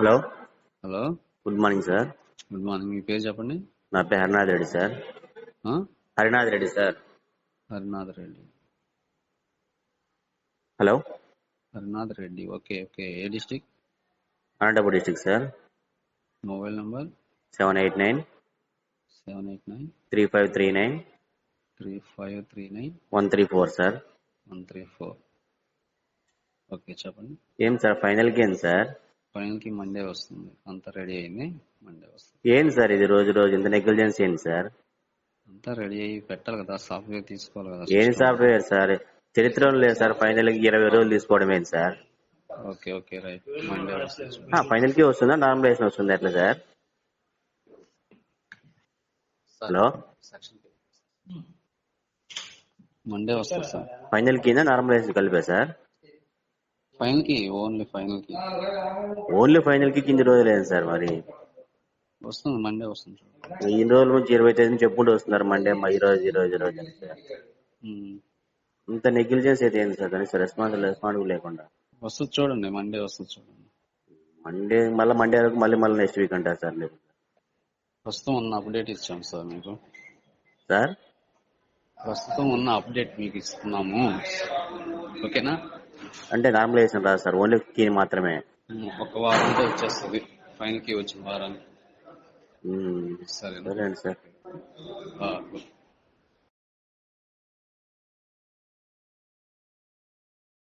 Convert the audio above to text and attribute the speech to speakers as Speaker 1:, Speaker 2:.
Speaker 1: Hello.
Speaker 2: Hello.
Speaker 1: Good morning sir.
Speaker 2: Good morning. మీ పేరు చెప్పండి?
Speaker 1: నా పేరు Harinath Reddy sir? Harinath Reddy sir.
Speaker 2: Harinath Reddy.
Speaker 1: Hello.
Speaker 2: Harinath Reddy. Okay okay. ఏ district
Speaker 1: Anantapuram district sir.
Speaker 2: Mobile number?
Speaker 1: Seven eight nine.
Speaker 2: Seven eight nine.
Speaker 1: Three five three nine.
Speaker 2: Three five three nine.
Speaker 1: One three four sir.
Speaker 2: One three four. Okay చెప్పండి.
Speaker 1: ఏం sir? ఫైనల్కి ఏంది sir?
Speaker 2: ఫైనల్కి Monday వస్తుంది. అంతా ready అయింది Monday వస్తుంది.
Speaker 1: ఏంది సార్ ఇది రోజు రోజు? ఇంత నెగ్లిజెన్స్ ఏంటి సార్?
Speaker 2: అంతా రెడీ అయ్యి పెట్టాలి కదా సాఫ్ట్వేర్ తీసుకోవాలి కదా
Speaker 1: ఏం. Software sir? చరిత్రలో లేదు సార్ ఫైనల్కి ఇరవై రోజులు తీసుకోవడం ఏంటి sir?
Speaker 2: Okay okay right. Monday వస్తుంది.
Speaker 1: ఆ, ఫైనల్కి వస్తుందా? నార్మలైజేషన్ వస్తుందా ఎట్లా సార్? హలో?
Speaker 2: మండే వస్తుంది సార్.
Speaker 1: ఫైనల్ కింద నార్మలైజేషన్ కలిపే సార్?
Speaker 2: ఫైనల్కి ఓన్లీ ఫైనల్కి
Speaker 1: ఓన్లీ ఫైనల్కి కింది రోజులు ఏంటి సార్ మరి?
Speaker 2: వస్తుంది మండే వస్తుంది
Speaker 1: ఈ రోజుల నుంచి ఇరవై తేదీ నుంచి చెప్పుకుంటూ వస్తున్నారు మండే ఈ రోజు ఈ రోజు ఈ రోజు అని సార్.
Speaker 2: ఉమ్.
Speaker 1: ఇంత నెగ్లిజెన్స్ అయితే ఏంటి సార్? కనీసం రెస్పాన్స్ రెస్పాన్స్ లేకుండా.
Speaker 2: వస్తుంది చూడండి మండే వస్తుంది చూడండి.
Speaker 1: మండే మళ్ళీ మండే వరకు మళ్ళీ మళ్ళీ నెక్స్ట్ వీక్ అంటారు సార్ మీరు.
Speaker 2: ప్రస్తుతం ఉన్న అప్డేట్ ఇచ్చాం సార్ మీకు.
Speaker 1: సార్?
Speaker 2: ప్రస్తుతం ఉన్న అప్డేట్ మీకు ఇస్తున్నాము. ఓకేనా?
Speaker 1: అంటే నార్మలైజేషన్ రాదు సార్ ఓన్లీ కీ మాత్రమే.
Speaker 2: ఒక వారంతో వచ్చేస్తుంది ఫైనల్కి వచ్చిన వారానికి.
Speaker 1: సరే. అండి సార్